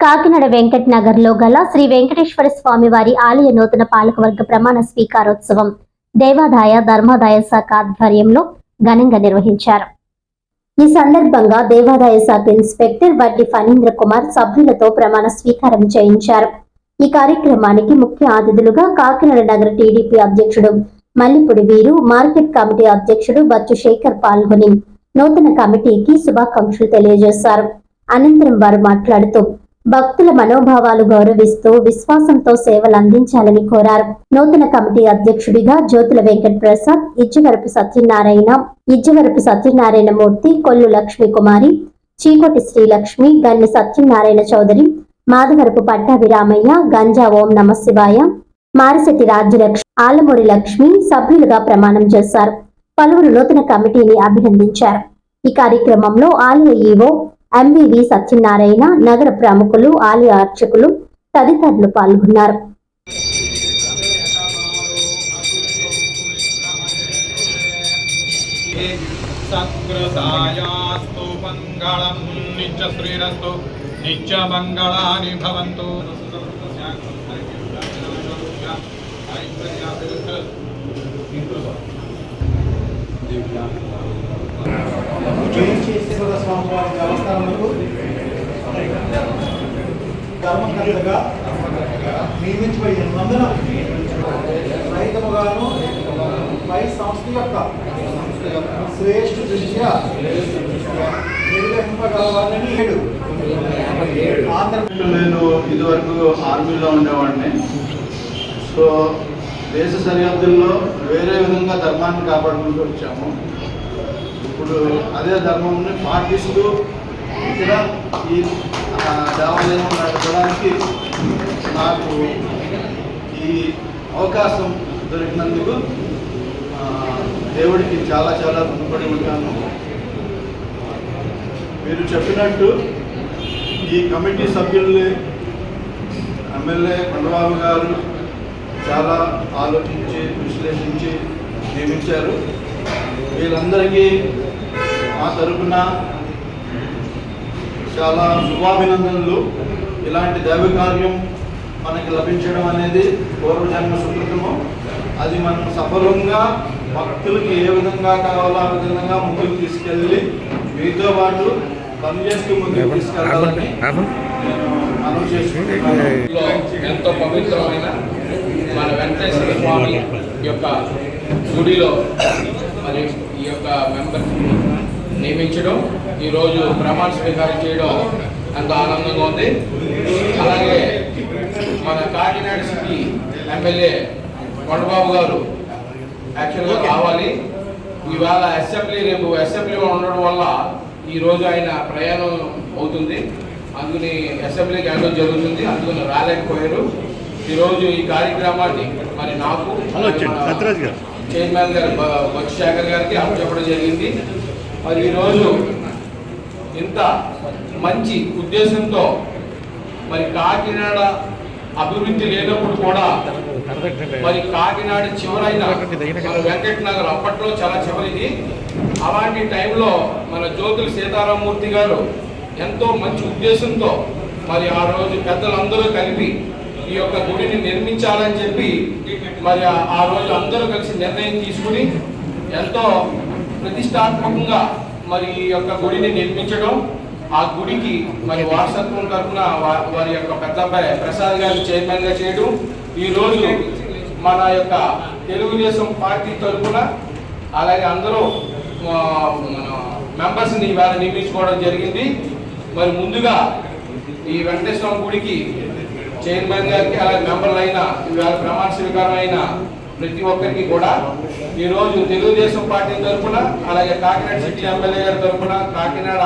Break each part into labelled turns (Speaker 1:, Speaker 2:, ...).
Speaker 1: కాకినాడ వెంకట్ నగర్లో గల శ్రీ వెంకటేశ్వర స్వామి వారి ఆలయ నూతన పాలకవర్గ ప్రమాణ స్వీకారోత్సవం దేవాదాయ ధర్మాదాయ శాఖ ఆధ్వర్యంలో ఘనంగా నిర్వహించారు. ఈ సందర్భంగా దేవాదాయ శాఖ ఇన్స్పెక్టర్ వడ్డి ఫణీంద్ర కుమార్ సభ్యులతో ప్రమాణ స్వీకారం చేయించారు. ఈ కార్యక్రమానికి ముఖ్య అతిథులుగా కాకినాడ నగర టీడీపీ అధ్యక్షుడు మల్లిపూడి వీరు మార్కెట్ కమిటీ అధ్యక్షుడు బచ్చు శేఖర్ పాల్గొని నూతన కమిటీకి శుభాకాంక్షలు తెలియజేశారు. అనంతరం వారు మాట్లాడుతూ భక్తుల మనోభావాలు గౌరవిస్తూ విశ్వాసంతో సేవలు అందించాలని కోరారు. నూతన కమిటీ అధ్యక్షుడిగా జ్యోతుల వెంకట్ ప్రసాద్ ఇజ్జవరపు సత్యనారాయణ ఇజ్జవరపు సత్యనారాయణ మూర్తి కొల్లు లక్ష్మీ కుమారి చీకోటి శ్రీలక్ష్మి గన్ని సత్యనారాయణ చౌదరి మాధవరపు పట్టాభిరామయ్య గంజా ఓం నమ శివాయ మారిశెట్టి రాజ్యలక్ష్మి ఆలమూరి లక్ష్మి సభ్యులుగా ప్రమాణం చేశారు. పలువురు నూతన కమిటీని అభినందించారు. ఈ కార్యక్రమంలో ఆలయ ఈవో ఎంవివి సత్యనారాయణ నగర ప్రముఖులు ఆలయ అర్చకులు తదితరులు పాల్గొన్నారు.
Speaker 2: సత్కృతాయాస్తు మంగళం నిత్యశ్రీరస్తు నిత్యమంగళాని భవంతు.
Speaker 3: వెంకటేశ్వర స్వామి వారి దేవస్థానములకు ధర్మకర్తగా నియమించబడినందున సహితముగాను పై సంస్థ యొక్క శ్రేష్ఠ దృష్ట్యా నిర్వహింపగలవాలని ఏడు.
Speaker 4: నేను ఇదివరకు ఆర్మీలో ఉండేవాడిని. సో దేశ సరిహద్దుల్లో వేరే విధంగా ధర్మాన్ని కాపాడుకుంటూ వచ్చాము. ఇప్పుడు అదే ధర్మంని పాటిస్తూ ఇక్కడ ఈ దేవాలయం నడపడానికి నాకు ఈ అవకాశం దొరికినందుకు దేవుడికి చాలా చాలా రుణపడి ఉంటాను. మీరు చెప్పినట్టు ఈ కమిటీ సభ్యుల్ని ఎమ్మెల్యే కొండబాబు గారు చాలా ఆలోచించి విశ్లేషించి నియమించారు. వీళ్ళందరికీ మా తరపున చాలా శుభాభినందనలు. ఇలాంటి దైవ కార్యం మనకి లభించడం అనేది పూర్వజన్మ సుకృతము. అది మనం సఫలంగా భక్తులకి ఏ విధంగా కావాలో ఆ విధంగా ముందుకు తీసుకెళ్ళి మీతో పాటు పనిచేస్తూ ముందుకు తీసుకెళ్ళాలని నేను మనవి చేసుకుంటున్నాను
Speaker 2: లో ఎంతో పవిత్రమైన మన వెంకటేశ్వర స్వామి యొక్క గుడిలో మరి ఈ యొక్క మెంబర్ నియమించడం ఈరోజు ప్రమాణ స్వీకారం చేయడం ఎంతో ఆనందంగా ఉంది. అలాగే మన కాకినాడ సిటీ ఎమ్మెల్యే కొండబాబు గారు యాక్చువల్గా కావాలి ఇవాళ అసెంబ్లీ రేపు అసెంబ్లీలో ఉండడం వల్ల ఈ రోజు ఆయన ప్రయాణం అవుతుంది. అందుకని అసెంబ్లీకి వెళ్ళడం జరుగుతుంది. అందుకని రాలేకపోయారు. ఈరోజు ఈ కార్యక్రమాన్ని మరి నాకు చైర్మన్ గారు బ- శేఖర్ గారికి అప్పచెప్పడం జరిగింది. మరి ఈరోజు ఇంత మంచి ఉద్దేశంతో మరి కాకినాడ అభివృద్ధి లేనప్పుడు కూడా మరి కాకినాడ చివరైన మన వెంకట నగర్ అప్పట్లో చాలా చివరిది. అలాంటి టైంలో మన జ్యోతులు సీతారామూర్తి గారు ఎంతో మంచి ఉద్దేశంతో మరి ఆ రోజు పెద్దలందరూ కలిపి ఈ యొక్క గుడిని నిర్మించాలని చెప్పి మరి ఆ- రోజు అందరూ కలిసి నిర్ణయం తీసుకుని ఎంతో ప్రతిష్టాత్మకంగా మరి ఈ యొక్క గుడిని నిర్మించడం ఆ గుడికి మరి వారసత్వం తరఫున వారి యొక్క పెద్ద ప్రసాద్ గారిని చైర్మన్గా చేయడం ఈ రోజు మన యొక్క తెలుగుదేశం పార్టీ తరఫున అలాగే అందరూ మెంబర్స్ని మన మెంబర్స్ ఇవాళ నియమించుకోవడం జరిగింది. మరి ముందుగా ఈ వెంకటేశ్వర గుడికి చైర్మన్ గారికి అలాగే మెంబర్లు అయినా ఇవాళ ప్రమాణ స్వీకారం అయినా ప్రతి ఒక్కరికి కూడా ఈరోజు తెలుగుదేశం పార్టీ తరఫున అలాగే కాకినాడ సిటీ ఎమ్మెల్యే గారి తరఫున కాకినాడ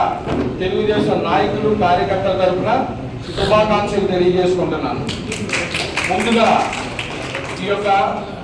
Speaker 2: తెలుగుదేశం నాయకులు కార్యకర్తల తరఫున శుభాకాంక్షలు తెలియజేసుకుంటున్నాను. ముందుగా ఈ యొక్క